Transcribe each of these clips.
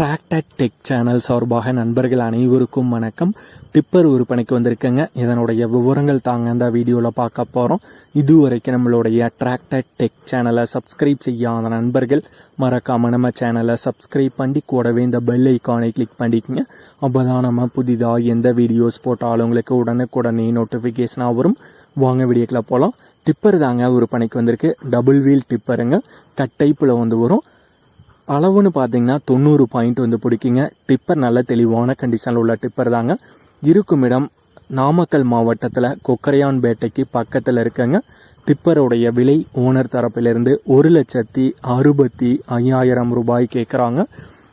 Tractor tech channel சார்பாக நண்பர்கள் அனைவருக்கும் வணக்கம். டிப்பர் விற்பனைக்கு வந்திருக்கேங்க. இதனுடைய விவரங்கள் தாங்க இந்த வீடியோவில் பார்க்க போகிறோம் இதுவரைக்கும் நம்மளுடைய டிராக்டர் டெக் சேனலை சப்ஸ்கிரைப் செய்யாத நண்பர்கள் மறக்காமல் நம்ம சேனலை சப்ஸ்கிரைப் பண்ணி கூடவே இந்த பெல் ஐக்கானை கிளிக் பண்ணிக்கோங்க. அப்போ தான் நம்ம புதிதாக எந்த வீடியோஸ் போட்டாலும் உங்களுக்கு உடனுக்குடனே நோட்டிஃபிகேஷனாக வரும். வாங்க வீடியோக்கில் போகலாம் டிப்பர் தாங்க விற்பனைக்கு வந்திருக்கு. டபுள் வீல் டிப்பருங்க கட்டைப்பில் வந்து வரும். அளவுன்னு பார்த்தீங்கன்னா தொண்ணூறு பாயிண்ட் வந்து பிடிக்குங்க. டிப்பர் நல்ல தெளிவான கண்டிஷனில் உள்ள டிப்பர் தாங்க. இருக்கும் இடம் நாமக்கல் மாவட்டத்தில் கொக்கரையான்பேட்டைக்கு பக்கத்தில் இருக்கங்க. டிப்பருடைய விலை ஓனர் தரப்பிலிருந்து ஒரு லட்சத்தி அறுபத்தி ஐயாயிரம் ரூபாய் கேட்குறாங்க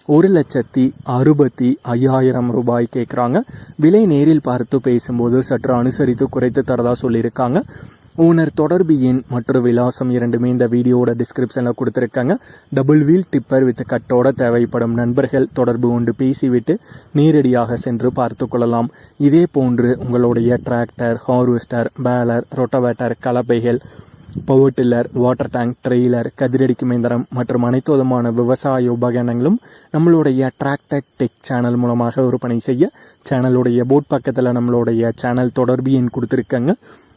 ஒரு லட்சத்தி அறுபத்தி ஐயாயிரம் ரூபாய் கேட்குறாங்க விலை நேரில் பார்த்து பேசும்போது சற்று அனுசரித்து குறைத்து தரதா சொல்லியிருக்காங்க. ஓனர் தொடர்பு எண் மற்றும் விலாசம் இரண்டுமே இந்த வீடியோட டிஸ்கிரிப்ஷனில் கொடுத்துருக்காங்க. டபுள் வீல் டிப்பர் வித் கட்டோட தேவைப்படும் நண்பர்கள் தொடர்பு கொண்டு பேசிவிட்டு நேரடியாக சென்று பார்த்து கொள்ளலாம். இதே போன்று உங்களுடைய tractor harvester baler rotavator கலப்பைகள் power tiller water tank trailer கதிரடிக்கும் இயந்திரம் மற்றும் அனைத்து விதமான விவசாய உபகரணங்களும் நம்மளுடைய டிராக்டர் டெக் சேனல் மூலமாக விற்பனை செய்ய சேனலுடைய போட் பக்கத்தில் நம்மளுடைய சேனல் தொடர்பு எண் கொடுத்துருக்காங்க.